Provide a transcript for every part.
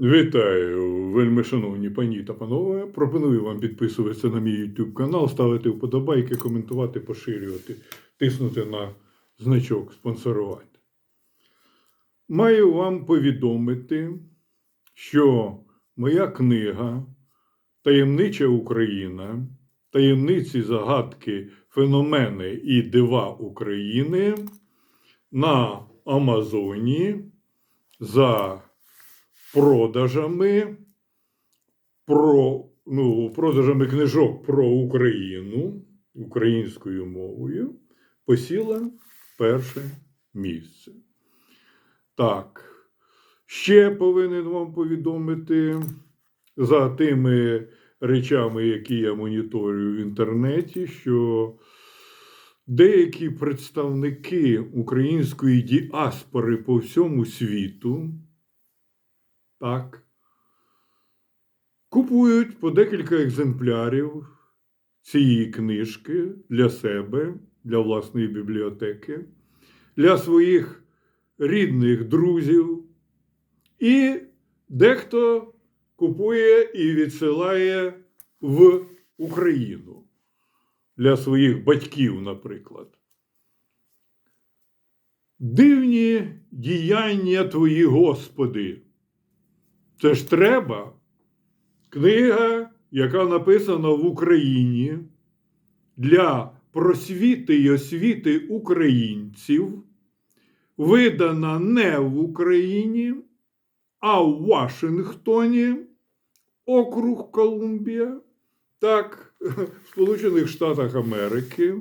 Вітаю, вельми шановні пані та панове. Пропоную вам підписуватися на мій YouTube канал, ставити вподобайки, коментувати, поширювати, тиснути на значок спонсорувати. Маю вам повідомити, що моя книга Таємнича Україна, таємниці, загадки, феномени і дива України на Амазоні за продажами про ну, продажами книжок про Україну українською мовою посіла перше місце. Так, ще повинен вам повідомити за тими речами, які я моніторю в інтернеті, що деякі представники української діаспори по всьому світу так. Купують по декілька екземплярів цієї книжки для себе, для власної бібліотеки, для своїх рідних друзів. І дехто купує і відсилає в Україну для своїх батьків, наприклад. Дивні діяння твої, Господи. Це ж треба. Книга, яка написана в Україні для просвіти й освіти українців, видана не в Україні, а в Вашингтоні, округ Колумбія, так, в Сполучених Штатах Америки.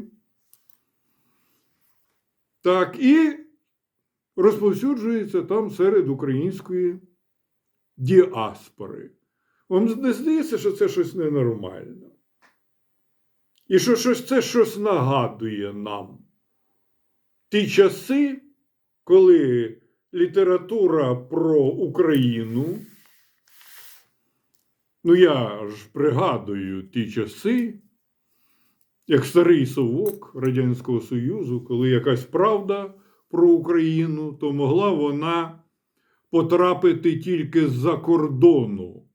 Так, і розповсюджується там серед української діаспори. Вам не здається, що це щось ненормально? І що щось, це щось нагадує нам. Ті часи, коли література про Україну, ну я ж пригадую ті часи, як старий совок Радянського Союзу, коли якась правда про Україну, то могла вона потрапити тільки з-за кордону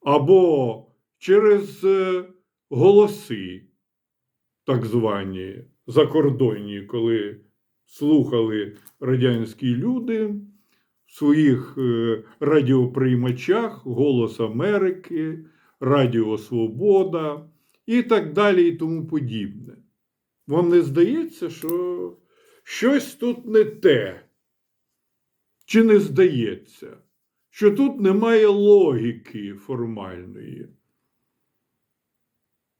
або через е, голоси, так звані закордонні, коли слухали радянські люди в своїх е, радіоприймачах Голос Америки, Радіо Свобода і так далі, і тому подібне. Вам не здається, що щось тут не те? Чи не здається, що тут немає логіки формальної?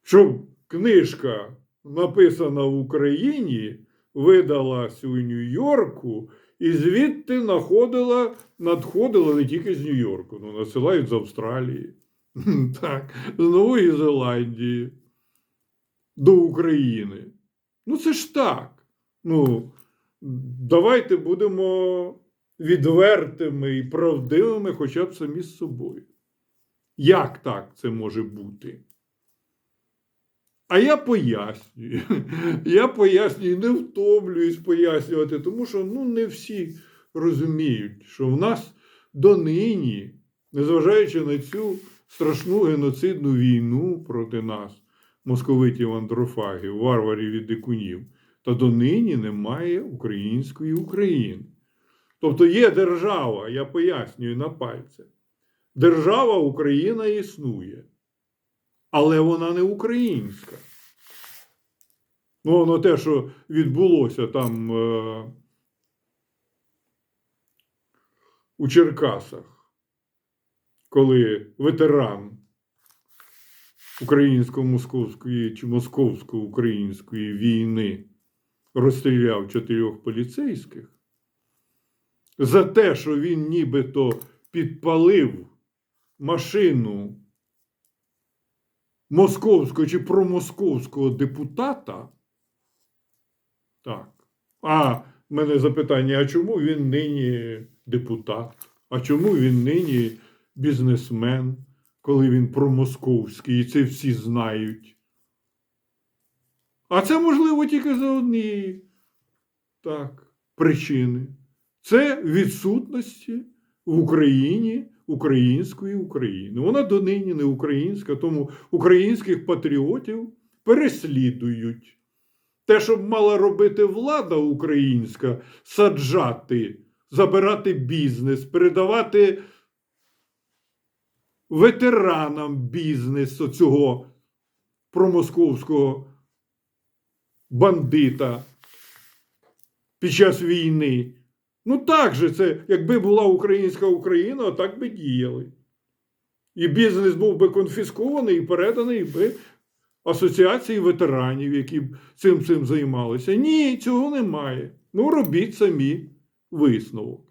Щоб книжка, написана в Україні, видалась у Нью-Йорку, і звідти находила, надходила не тільки з Нью-Йорку, ну, насилають з Австралії, так, з Нової Зеландії до України. Ну, це ж так. Ну, давайте будемо відвертими і правдивими хоча б самі з собою. Як так це може бути? А я пояснюю. Я пояснюю, не втомлююсь пояснювати, тому що ну, не всі розуміють, що в нас донині, незважаючи на цю страшну геноцидну війну проти нас, московитів андрофагів, варварів і дикунів, та донині немає української України. Тобто є держава, я пояснюю на пальцях. Держава Україна існує, але вона не українська. Ну, воно те, що відбулося там е, у Черкасах, коли ветеран українсько-московської чи московсько-української війни розстріляв чотирьох поліцейських за те, що він нібито підпалив машину московського чи промосковського депутата. Так. А мене запитання: а чому він нині депутат? А чому він нині бізнесмен, коли він промосковський, і це всі знають? А це можливо тільки за однієї так, причини. Це відсутності в Україні української України. Вона донині не українська, тому українських патріотів переслідують. Те, що мала робити влада українська, саджати, забирати бізнес, передавати ветеранам бізнес оцього промосковського бандита під час війни. Ну так же це, якби була українська Україна, так би діяли. І бізнес був би конфіскований і переданий би асоціації ветеранів, які цим цим займалися. Ні, цього немає. Ну, робіть самі висновок.